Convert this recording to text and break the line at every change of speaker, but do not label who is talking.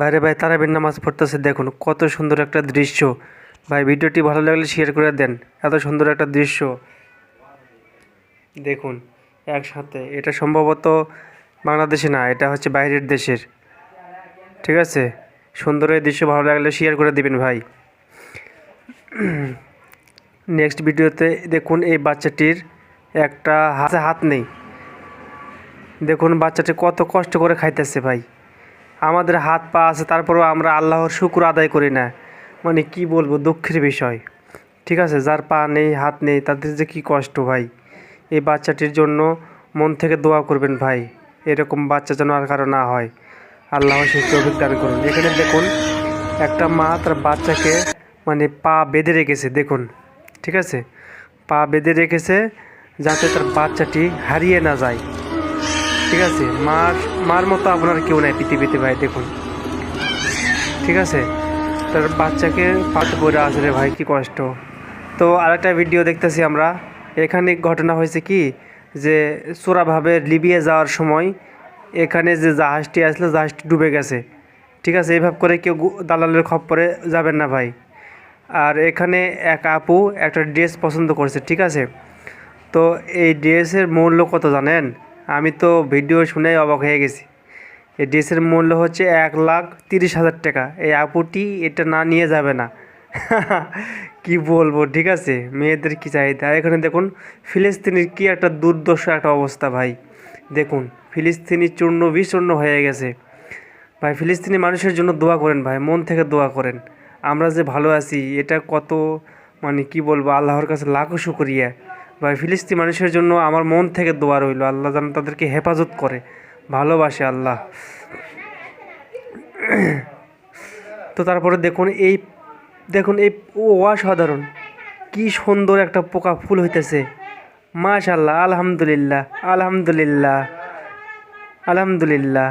বাইরে ভাই, তারাবির নামাজ পড়তেছে, দেখুন কত সুন্দর একটা দৃশ্য। ভাই, ভিডিওটি ভালো লাগলে শেয়ার করে দেন, এত সুন্দর একটা দৃশ্য। দেখুন, একসাথে, এটা সম্ভবত বাংলাদেশে না, এটা হচ্ছে বাইরের দেশের। ঠিক আছে? সুন্দর এই দৃশ্য ভালো লাগলে শেয়ার করে দিবেন ভাই। নেক্সট ভিডিওতে দেখুন এই বাচ্চাটির একটা হাতে হাত নেই। দেখুন বাচ্চাটি কত কষ্ট করে খাইতেছে ভাই। আমাদের হাত পা আছে, তারপরেও আমরা আল্লাহর শুক্র আদায় করি না। মানে কি বলব, দুঃখের বিষয়। ঠিক আছে, যার পা নেই, হাত নেই, তাদের যে কী কষ্ট ভাই? এই বাচ্চাটির জন্য মন থেকে দোয়া করবেন ভাই, এরকম বাচ্চা যেন আর কারও না হয়। আল্লাহ সুস্থ অভিজ্ঞান করুন। এখানে দেখুন, একটা মা তার বাচ্চাকে মানে পা বেঁধে রেখেছে, দেখুন। ঠিক আছে? পা বেঁধে রেখেছে, যাতে তার বাচ্চাটি হারিয়ে না যায়। ঠিক আছে? মার মার মতো আপনার কেউ নাই পৃথিবীতে ভাই, দেখুন। ঠিক আছে? তার বাচ্চাকে পাতে পড়ে আছে রে ভাই, কি কষ্ট। তো আরেকটা ভিডিও দেখতেছি আমরা। এখানে ঘটনা হয়েছে কি? যে চোরাভাবে লিবিয়া যাওয়ার সময় এখানে যে জাহাজটি আসলে, জাহাজটি ডুবে গেছে। ঠিক আছে? এইভাবে করে কেউ দালালের খপ্পরে যাবেন না ভাই। আর এখানে এক আপু একটা ড্রেস পছন্দ করছে, ঠিক আছে? তো এই ড্রেসের মূল্য কত জানেন? আমি তো ভিডিও শুনে অবাক হয়ে গেছি। এই ড্রেসের মূল্য হচ্ছে এক লাখ তিরিশ হাজার টাকা। এই আপুটি এটা না নিয়ে যাবে না। কি বলব, ঠিক আছে? মেয়েদের কি চাহিদা? এখানে দেখুন, ফিলিস্তিনির কি একটা দুর্দশা একটা অবস্থা ভাই। দেখুন, ফিলিস্তিনি চূর্ণ বিচূর্ণ হয়ে গেছে। ভাই, ফিলিস্তিনি মানুষের জন্য দোয়া করেন ভাই, মন থেকে দোয়া করেন। আমরা যে ভালো আছি, এটা কত মানে কি বলব, আল্লাহর কাছে লাখো শুকরিয়া। ভাই, ফিলিস্তি মানুষের জন্য আমার মন থেকে দোয়া রইল। আল্লাহ যেন তাদেরকে হেফাজত করে, ভালোবাসে আল্লাহ। তো তারপরে দেখুন এই দেখুন এই ও অসাধারণ, কি সুন্দর একটা পোকা ফুল হইতেছে। মাশাল্লাহ আলহামদুলিল্লাহ আলহামদুলিল্লাহ আলহামদুলিল্লাহ।